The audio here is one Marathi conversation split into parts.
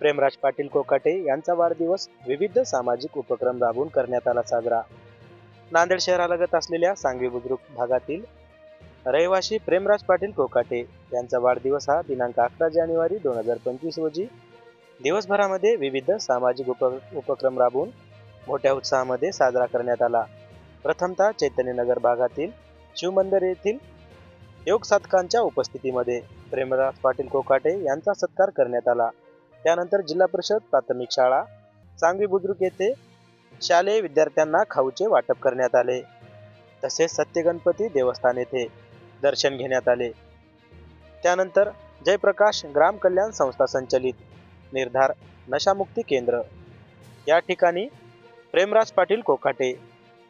प्रेमराज पाटील कोकाटे यांचा वाढदिवस विविध सामाजिक उपक्रम राबवून करण्यात आला साजरा. नांदेड शहरालगत असलेल्या सांगवी बुद्रुक भागातील रहिवासी प्रेमराज पाटील कोकाटे यांचा वाढदिवस हा दिनांक अकरा जानेवारी दोन हजार पंचवीस रोजी दिवसभरामध्ये विविध सामाजिक उप उपक्रम राबवून मोठ्या उत्साहामध्ये साजरा करण्यात आला. प्रथमतः चैतन्यनगर भागातील शिवमंदिर येथील योग साधकांच्या उपस्थितीमध्ये प्रेमराज पाटील कोकाटे यांचा सत्कार करण्यात आला. त्यानंतर जिल्हा परिषद प्राथमिक शाळा सांगवी बुद्रुक येथे शालेय विद्यार्थ्यांना खाऊचे वाटप करण्यात आले. तसेच सत्यगणपती देवस्थान येथे दर्शन घेण्यात आले. त्यानंतर जयप्रकाश ग्राम कल्याण संस्था संचलित निर्धार नशामुक्ती केंद्र. या ठिकाणी प्रेमराज पाटील कोकाटे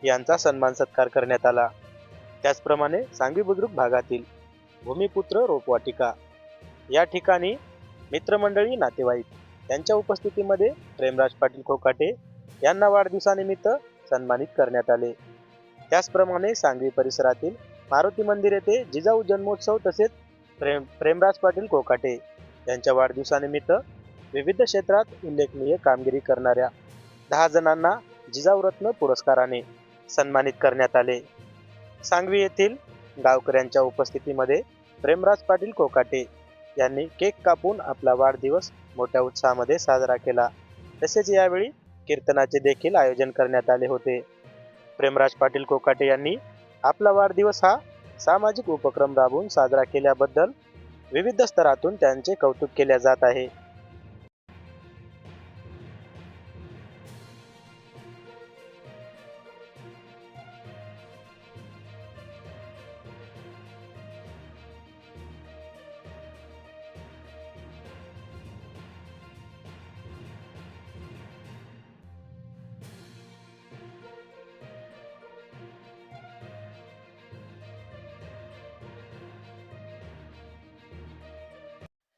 यांचा सन्मान सत्कार करण्यात आला. त्याचप्रमाणे सांगवी बुद्रुक भागातील भूमिपुत्र रोपवाटिका या ठिकाणी मित्रमंडळी नातेवाईक. यांच्या उपस्थितीमध्ये प्रेमराज पाटील कोकाटे यांना वाढदिवसानिमित्त सन्मानित करण्यात आले. त्याचप्रमाणे सांगवी परिसरातील मारुती मंदिर येथे जिजाऊ जन्मोत्सव तसेच प्रेम प्रेमराज पाटील कोकाटे यांच्या वाढदिवसानिमित्त विविध क्षेत्रात उल्लेखनीय कामगिरी करणाऱ्या दहा जणांना जिजाऊ रत्न पुरस्काराने सन्मानित करण्यात आले. सांगवी येथील गावकऱ्यांच्या उपस्थितीमध्ये प्रेमराज पाटील कोकाटे यांनी केक कापून आपला वाढदिवस मोठ्या उत्साहामध्ये साजरा केला. तसेच यावेळी कीर्तनाचे देखील आयोजन करण्यात आले होते. प्रेमराज पाटील कोकाटे यांनी आपला वाढदिवस हा सामाजिक उपक्रम राबवून साजरा केल्याबद्दल विविध स्तरातून त्यांचे कौतुक केले जात आहे.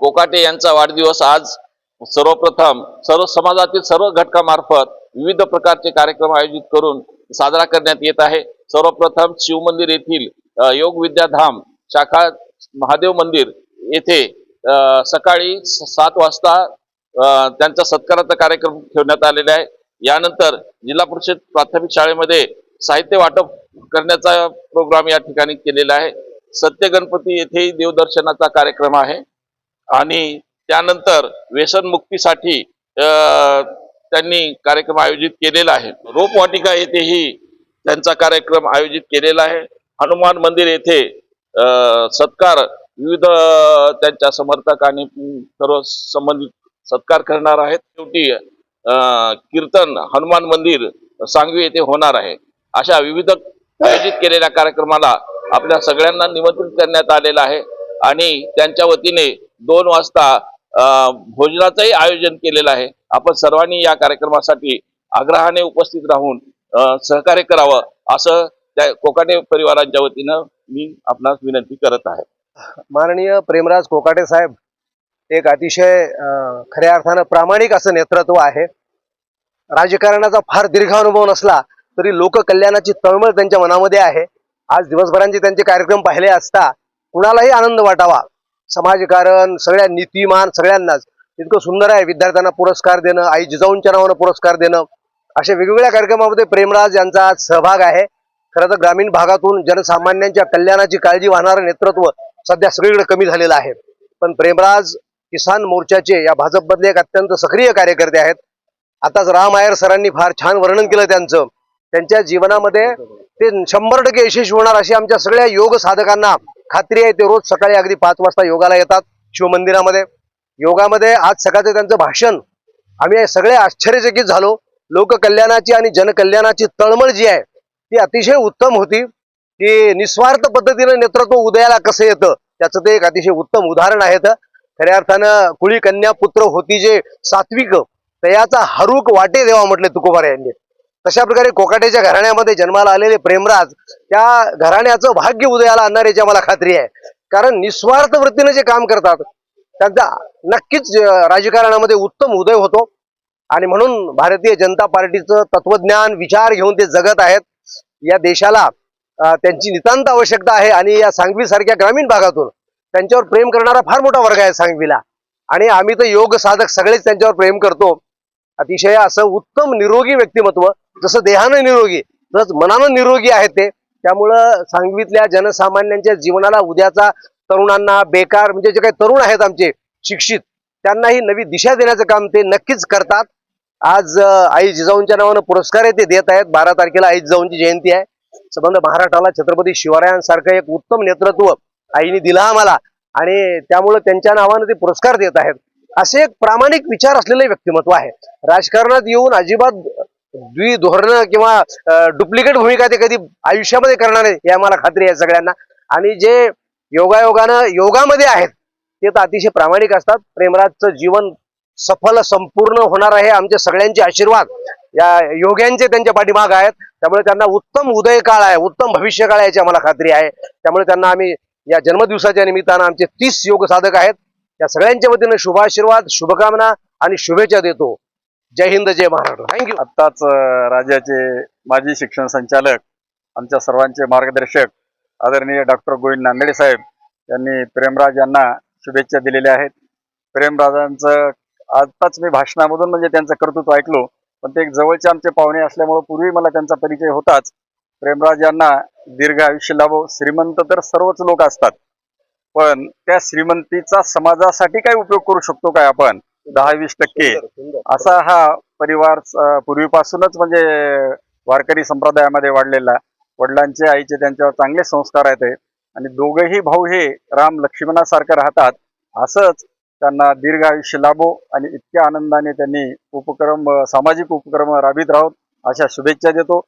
कोकाटे यांचा वाढदिवस आज सर्वप्रथम सर्व समाजातील सर्व घटकामार्फत विविध प्रकारचे कार्यक्रम आयोजित करून साजरा करण्यात येत आहे. सर्वप्रथम शिवमंदिर येथील योग विद्याधाम शाखा महादेव मंदिर येथे सकाळी स- सात वाजता त्यांचा सत्काराचा कार्यक्रम ठेवण्यात आलेला आहे. यानंतर जिल्हा परिषद प्राथमिक शाळेमध्ये साहित्य वाटप करण्याचा प्रोग्राम या ठिकाणी केलेला आहे. सत्य गणपती येथेही देवदर्शनाचा कार्यक्रम आहे. आणि त्यानंतर व्यसनमुक्तीसाठी त्यांनी कार्यक्रम आयोजित केलेला आहे. रोपवाटिका येथेही त्यांचा कार्यक्रम आयोजित केलेला आहे. हनुमान मंदिर येथे सत्कार विविध त्यांच्या समर्थक आणि सर्व संबंधित सत्कार करणार आहेत. शेवटी कीर्तन हनुमान मंदिर सांगवी येथे होणार आहे. अशा विविध आयोजित केलेल्या कार्यक्रमाला आपल्या सगळ्यांना निमंत्रित करण्यात आलेलं आहे. आणि त्यांच्या वतीने दोन वाजता भोजनाचंही आयोजन केलेलं आहे. आपण सर्वांनी या कार्यक्रमासाठी आग्रहाने उपस्थित राहून सहकार्य करावं असं त्या कोकाटे परिवारांच्या वतीनं मी आपणास विनंती करत आहे. माननीय प्रेमराज कोकाटे साहेब एक अतिशय खऱ्या अर्थानं प्रामाणिक असं नेतृत्व आहे. राजकारणाचा फार दीर्घ अनुभव नसला तरी लोककल्याणाची तळमळ त्यांच्या मनामध्ये आहे. आज दिवसभरांचे त्यांचे कार्यक्रम पाहिले असता कुणालाही आनंद वाटावा समाजकारण सगळ्या नीतिमान सगळ्यांनाच. इतकं सुंदर आहे विद्यार्थ्यांना पुरस्कार देणं आई जिजाऊंच्या नावानं पुरस्कार देणं. अशा वेगवेगळ्या कार्यक्रमामध्ये प्रेमराज यांचा आज सहभाग आहे. खरं तर ग्रामीण भागातून जनसामान्यांच्या कल्याणाची काळजी वाहणारं नेतृत्व सध्या सगळीकडे कमी झालेलं आहे. पण प्रेमराज किसान मोर्चाचे या भाजपमधले एक अत्यंत सक्रिय कार्यकर्ते आहेत. आताच राम आयर सरांनी फार छान वर्णन केलं त्यांचं. त्यांच्या जीवनामध्ये ते शंभर टक्के यशस्वी होणार अशी आमच्या सगळ्या योग साधकांना खात्री आहे ते रोज सकाळी अगदी पाच वाजता योगाला येतात शिवमंदिरामध्ये. योगामध्ये आज सकाळचं त्यांचं भाषण. आम्ही सगळे आश्चर्यचकित झालो. लोककल्याणाची आणि जनकल्याणाची तळमळ जी आहे ती अतिशय उत्तम होती. की निस्वार्थ पद्धतीनं नेतृत्व उदयाला कसं येतं त्याचं ते एक अतिशय उत्तम उदाहरण आहे खऱ्या अर्थानं कुळी कन्या पुत्र होती जे सात्विक तयाचा हरुक वाटे देवा म्हटले तुकोबार यांनी. तशा प्रकारे कोकाटेच्या घराण्यामध्ये जन्माला आलेले प्रेमराज त्या घराण्याचं भाग्य उदयाला आणणाऱ्याची मला खात्री आहे. कारण निस्वार्थ वृत्तीने जे काम करतात त्यांचा नक्कीच राजकारणामध्ये उत्तम उदय होतो. आणि म्हणून भारतीय जनता पार्टीचं तत्वज्ञान विचार घेऊन ते जगत आहेत. या देशाला त्यांची नितांत आवश्यकता आहे. आणि या सांगवी सारख्या ग्रामीण भागातून त्यांच्यावर प्रेम करणारा फार मोठा वर्ग आहे सांगवीला. आणि आम्ही तर योग साधक सगळेच त्यांच्यावर प्रेम करतो. अतिशय असं उत्तम निरोगी व्यक्तिमत्व जसं देहानं निरोगी तसंच मनानं निरोगी आहे ते त्यामुळं सांगवीतल्या जनसामान्यांच्या जीवनाला उद्याचा तरुणांना बेकार म्हणजे जे काही तरुण आहेत आमचे शिक्षित त्यांनाही नवी दिशा देण्याचं काम ते नक्कीच करतात. आज आई जिजाऊंच्या नावानं पुरस्कार ते देत आहेत. बारा तारखेला आई जिजाऊंची जयंती आहे. संबंध महाराष्ट्राला छत्रपती शिवरायांसारखं एक उत्तम नेतृत्व आईने दिलं आम्हाला. आणि त्यामुळं त्यांच्या नावानं ते पुरस्कार देत आहेत. असे एक प्रामाणिक विचार असलेले व्यक्तिमत्व आहे. राजकारणात येऊन अजिबात द्विधोरण किंवा डुप्लिकेट भूमिका ते कधी आयुष्यामध्ये करणार नाही हे आम्हाला खात्री आहे सगळ्यांना. आणि जे योगायोगानं योगामध्ये आहेत ते तर अतिशय प्रामाणिक असतात. प्रेमराजचं जीवन सफल संपूर्ण होणार आहे आमचे सगळ्यांचे आशीर्वाद. या योग्यांचे त्यांच्या पाठीमाग आहेत. त्यामुळे त्यांना उत्तम उदय काळ आहे उत्तम भविष्य काळ आहे याची आम्हाला खात्री आहे. त्यामुळे त्यांना आम्ही या जन्मदिवसाच्या निमित्तानं आमचे तीस योग साधक आहेत. या सगळ्यांच्या वतीनं शुभाशीर्वाद शुभकामना आणि शुभेच्छा देतो. जय हिंद जय महाराष्ट्र. थँक्यू आत्ताच राज्याचे माजी शिक्षण संचालक आमच्या सर्वांचे मार्गदर्शक आदरणीय डॉक्टर गोविंद नांदेडे साहेब यांनी प्रेमराज यांना शुभेच्छा दिलेल्या आहेत. प्रेमराजांचं आत्ताच मी भाषणामधून म्हणजे त्यांचं कर्तृत्व ऐकलो पण ते एक जवळचे आमचे पाहुणे असल्यामुळे पूर्वी मला त्यांचा परिचय होताच. प्रेमराज यांना दीर्घ आयुष्य लाभो श्रीमंत तर सर्वच लोक असतात. पण त्या श्रीमंतीचा समाजासाठी काय उपयोग करू शकतो काय आपण? दहा वीस टक्के असा हा परिवार पूर्वीपासूनच म्हणजे वारकरी संप्रदायामध्ये वाढलेला वडिलांचे आईचे त्यांच्यावर चांगले संस्कार आहेत. आणि दोघेही भाऊ हे राम लक्ष्मणासारखं राहतात. असंच त्यांना दीर्घ आयुष्य लाभो आणि इतक्या आनंदाने त्यांनी उपक्रम सामाजिक उपक्रम राबवित राहोत अशा शुभेच्छा देतो.